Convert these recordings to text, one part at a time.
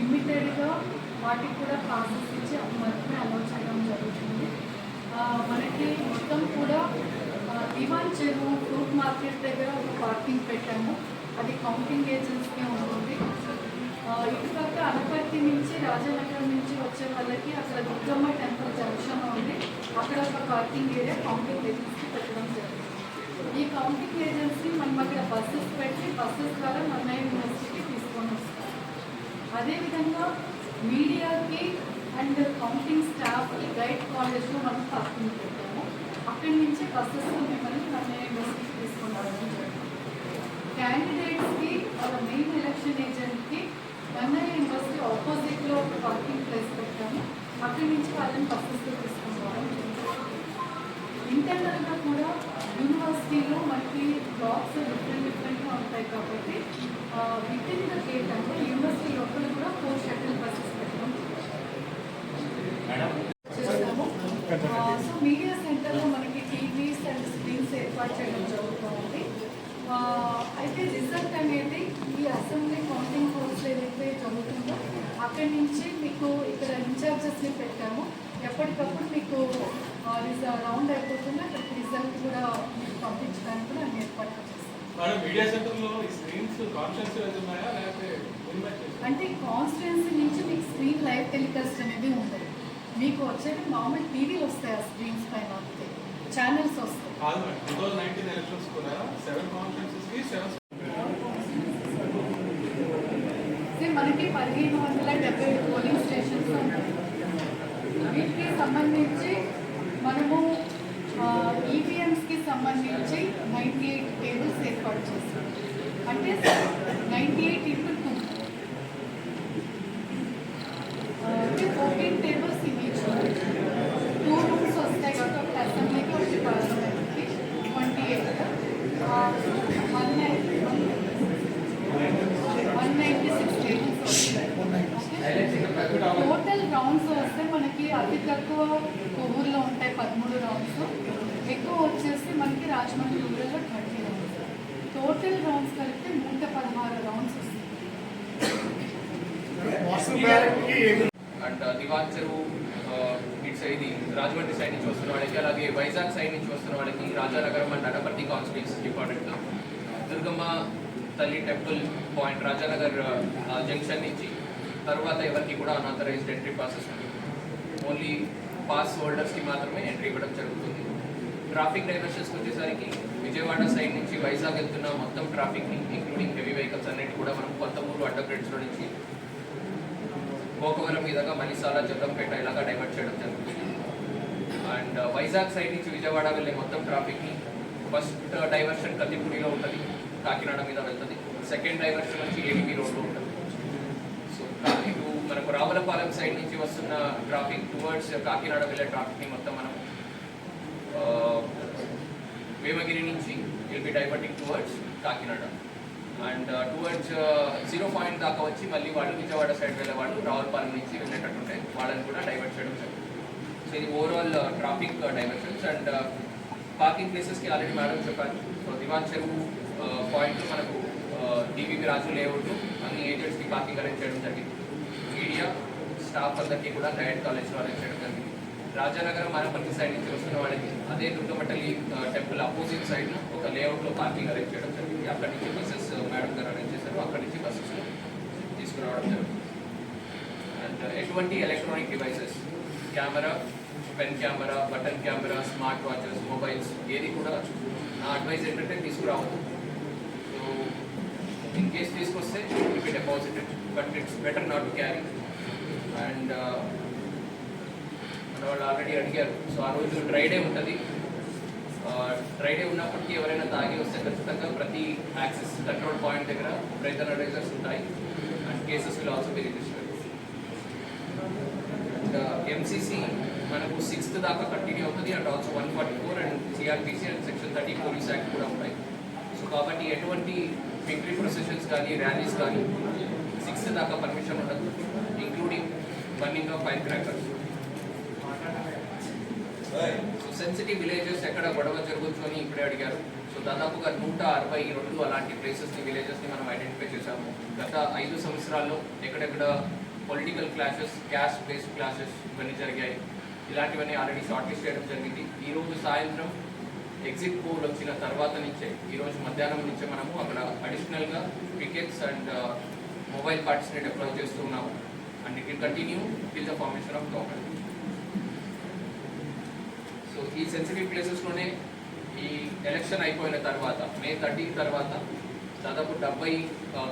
లిమిటెడ్గా వాటికి కూడా ప్రాసెస్ ఇచ్చి మాత్రమే అలౌ చేయడం జరుగుతుంది. మనకి మొత్తం కూడా ఆ, దివాన్ చెరువు ఫ్రూట్ మార్కెట్ దగ్గర ఒక పార్కింగ్ పెట్టాము. అది కౌంటింగ్ ఏజెన్సీకే ఉంటుంది. ఇటు పక్క అనపర్తి నుంచి రాజనగరం నుంచి వచ్చే వాళ్ళకి అక్కడ దుర్గమ్మ టెంపుల్ జంక్షన్ ఉంది. అక్కడ ఒక పార్కింగ్ ఏరియా కౌంటింగ్ ఏజెన్సీ పెట్టడం జరుగుతుంది. ఈ కౌంటింగ్ ఏజెన్సీ మనం అక్కడ బస్సెస్ పెట్టి బస్సెస్ ద్వారా మన యూనివర్సిటీ అదేవిధంగా మీడియాకి అండ్ కౌంటింగ్ స్టాఫ్కి గైడ్ కాలేజ్లో మనం పార్కింగ్ పెట్టాము. అక్కడి నుంచి బస్సెస్ మిమ్మల్ని మన యూనివర్సిటీకి తీసుకొని రావడం క్యాండిడేట్స్కి వాళ్ళ మెయిన్ ఎలక్షన్ ఏజెంట్కి నన్నయ్య యూనివర్సిటీ ఆపోజిట్లో ఒక పార్కింగ్ ప్లేస్ పెట్టాము. అక్కడి నుంచి వాళ్ళని బస్సెస్లో తీసుకొని ఇంటర్నల్గా కూడా యూనివర్సిటీలో మనకి జాబ్స్ డిఫరెంట్ డిఫరెంట్గా ఉంటాయి కాబట్టి విత్ ఇన్ ద గేట్ అంటే యూనివర్సిటీ లోపల కూడా ఫోర్ షటిల్ బస్సెస్ పెట్టడం చేస్తాము సో మీడియా సెంటర్లో మనకి టీవీస్ అండ్ స్క్రీన్స్ ఏర్పాటు చేయడం జరుగుతుంది ఆ, అయితే రిజల్ట్ అనేది ఈ అసెంబ్లీ కౌంటింగ్ కోర్స్ ఏదైతే జరుగుతుందో అక్కడి నుంచి మీకు ఇక్కడ ఇన్ఛార్జెస్ని పెట్టాము. ఎప్పటికప్పుడు మీకు రౌండ్ అయిపోతుంది? అక్కడికి రిజల్ట్ కూడా మీకు పంపించడానికి కూడా అన్ని ఏర్పాట్లు? అంటే కాన్స్టిట్యున్సీ నుంచి మీకు స్క్రీన్ లైవ్ టెలికాస్ట్ అనేది ఉండదు మీకు వచ్చేది మామూలు టీవీలు వస్తాయి ఆ స్క్రీన్స్ పైన అంతే. ఛానల్స్ వస్తాయి. కాదు madam two thousand nineteen elections కూడా సెవెన్ కాన్ఫరెన్సెస్కి సెవెన్ ఇది మనకి పదిహేను వందల డెబ్బై పోలింగ్ స్టేషన్స్ వీటికి సంబంధించి మనము ఈవీఎంస్కి సంబంధించి నైంటీ ఎయిట్ టేబుల్స్ ఏర్పాటు చేస్తాం అంటే నైంటీ ఎయిట్ ఇంటూ టూ అంటే fourteen tables in each two rooms వస్తాయి కాబట్టి ఒకటి అసెంబ్లీకి ఒకటి పార్లమెంట్కి twenty eight one one ninety six tables total rounds వస్తే మనకి అతి తక్కువ కొవ్వూరులో ఉంటాయి పదమూడు రౌండ్స్ ఎక్కువ వచ్చేసి మనకి రాజమండ్రి రూరల్లో థర్టీ రౌండ్స్ టోటల్ రౌండ్స్ కలిపితే నూట పదహారు రౌండ్స్ వస్తుంది అండ్ దివాన్ చెరువు ఇటు సైడ్ రాజమండ్రి సైడ్ నుంచి వస్తున్న వాళ్ళకి అలాగే వైజాగ్ సైడ్ నుంచి వస్తున్న వాళ్ళకి Rajanagaram and Anaparthi constituency important Durgamma తల్లి టెంపుల్ పాయింట్ రాజానగర్ జంక్షన్ నుంచి తర్వాత ఎవరికి కూడా అనాథరైజ్డ్ ఎంట్రీ పాసెస్ ఉంది. ఓన్లీ పాస్ హోల్డర్స్కి మాత్రమే ఎంట్రీ ఇవ్వడం జరుగుతుంది. ట్రాఫిక్ డైవర్షన్స్కి వచ్చేసరికి విజయవాడ సైడ్ నుంచి వైజాగ్ వెళ్తున్న మొత్తం ట్రాఫిక్ని ఇంక్లూడింగ్ హెవీ వెహికల్స్ అన్నిటి కూడా మనం కొత్తమూరు అడ్డగ్రేడ్స్లో నుంచి గోకవరం మీదగా మలిసాల జగంపేట ఇలాగా డైవర్ట్ చేయడం జరుగుతుంది. అండ్ uh, వైజాగ్ సైడ్ నుంచి విజయవాడ వెళ్ళే మొత్తం ట్రాఫిక్ని ఫస్ట్ డైవర్షన్ కత్తిపూడిలో ఉంటుంది కాకినాడ మీద వెళ్తుంది. సెకండ్ డైవర్షన్ వచ్చి ఏడిపి రోడ్లో ఉంటుంది. రామలపాలెం రావులపాలెం సైడ్ నుంచి వస్తున్న ట్రాఫిక్ టువర్డ్స్ కాకినాడ వెళ్ళే ట్రాఫిక్ని మొత్తం మనం వేమగిరి నుంచి will be diverting towards Kakinada. And towards zero point దాకా వచ్చి మళ్ళీ వాళ్ళు విజయవాడ సైడ్ వెళ్ళే వాళ్ళు రావులపాలెం నుంచి వెళ్ళేటట్టు ఉంటాయి. వాళ్ళని కూడా డైవర్ట్ చేయడం జరుగుతుంది. సో ఇది overall traffic diversions and parking ప్లేసెస్కి ఆల్రెడీ మేడం చెప్పారు. So Diwan Cheruvu uh, point మనకు uh, D V V Raju layout అన్ని ఏజెంట్స్కి పార్కింగ్ అరేంజ్ చేయడం జరిగింది. మీడియా స్టాఫ్ అందరికీ కూడా గైడ్ కాలేజ్లో అరేంజ్ చేయడం జరిగింది. రాజానగరం మనపల్లి సైడ్ నుంచి వస్తున్న వాళ్ళకి అదే దుర్గమట్టలి టెంపుల్ అపోజిట్ సైడ్ ఒక లేఅవుట్లో పార్కింగ్ అరేంజ్ చేయడం జరిగింది. అక్కడి నుంచి బస్సెస్ మేడం గారు అరేంజ్ చేశారు. అక్కడి నుంచి బస్సెస్ తీసుకురావడం జరుగుతుంది అండ్ ఎటువంటి electronic devices camera pen camera button camera smart watches mobiles ఏది కూడా నా అడ్వైస్ ఏంటంటే తీసుకురావద్దు. సో ఇన్ కేస్ తీసుకొస్తే it deposited but it's better not to carry and మన వాళ్ళు ఆల్రెడీ అడిగారు. సో ఆ రోజు డ్రై డే ఉంటుంది. డ్రై డే ఉన్నప్పటికీ ఎవరైనా తాగి వస్తే ఖచ్చితంగా ప్రతి యాక్సెస్ కంట్రోల్ పాయింట్ దగ్గర బ్రెత్ అనలైజర్స్ ఉంటాయి. And cases will also be registered MCC మనకు సిక్స్త్ దాకా కంటిన్యూ అవుతుంది. And also one forty four and CrPC and section thirty police act కూడా ఉంటాయి. సో కాబట్టి ఎటువంటి విక్టరీ ప్రొసెషన్స్ కానీ ర్యాలీస్ కానీ సిక్స్త్ దాకా పర్మిషన్ ఉండదు. Including burning of fire crackers so sensitive villages ఎక్కడ గొడవ జరగచ్చు అని ఇప్పుడే అడిగారు. సో దాదాపుగా నూట అరవై రెండు అలాంటి ప్లేసెస్ని విలేజెస్ని మనం ఐడెంటిఫై చేశాము. గత ఐదు సంవత్సరాల్లో ఎక్కడెక్కడ political clashes caste based clashes ఇవన్నీ జరిగాయి. ఇలాంటివన్నీ ఆల్రెడీ షార్ట్ లిస్ట్ చేయడం జరిగింది. ఈ రోజు సాయంత్రం ఎగ్జిట్ పోల్ వచ్చిన తర్వాత నుంచే ఈ రోజు మధ్యాహ్నం నుంచే మనము అక్కడ అడిషనల్గా pickets and mobile participate apply చేస్తూ and and will continue continue the the of of government so ఈ సెన్సిటివ్ ప్లేసెస్లోనే ఈ ఎలక్షన్ అయిపోయిన తర్వాత మే థర్టీ తర్వాత దాదాపు డెబ్బై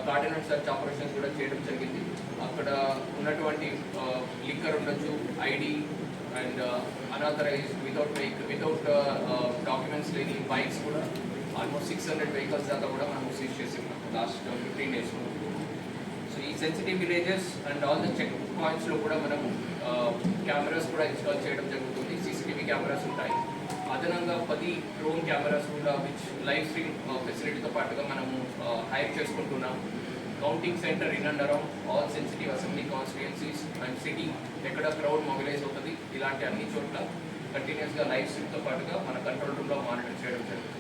కార్డినల్ సర్చ్ ఆపరేషన్స్ కూడా చేయడం జరిగింది. అక్కడ ఉన్నటువంటి లిక్కర్ ఉండొచ్చు ID and unauthorised without vehicle without documents లేని బైక్స్ కూడా ఆల్మోస్ట్ సిక్స్ హండ్రెడ్ వెహికల్స్ దాకా కూడా మనం సీజ్ చేసి ఉన్నాం. లాస్ట్ ఫిఫ్టీన్ డేస్లో sensitive villages and all the check పాయింట్స్లో కూడా మనం కెమెరాస్ కూడా ఇన్స్టాల్ చేయడం జరుగుతుంది. సీసీటీవీ కెమెరాస్ ఉంటాయి. అదనంగా పది డ్రోన్ కెమెరాస్ కూడా విచ్ లైవ్ స్ట్రీమ్ ఫెసిలిటీతో పాటుగా మనము హైర్ చేసుకుంటున్నాం. Counting centre in and around all sensitive assembly constituencies and city ఎక్కడ క్రౌడ్ మొబిలైజ్ అవుతుంది ఇలాంటి అన్ని చోట్ల కంటిన్యూస్గా లైవ్ స్ట్రీమ్తో పాటుగా మన కంట్రోల్ రూమ్లో మానిటర్ చేయడం జరుగుతుంది.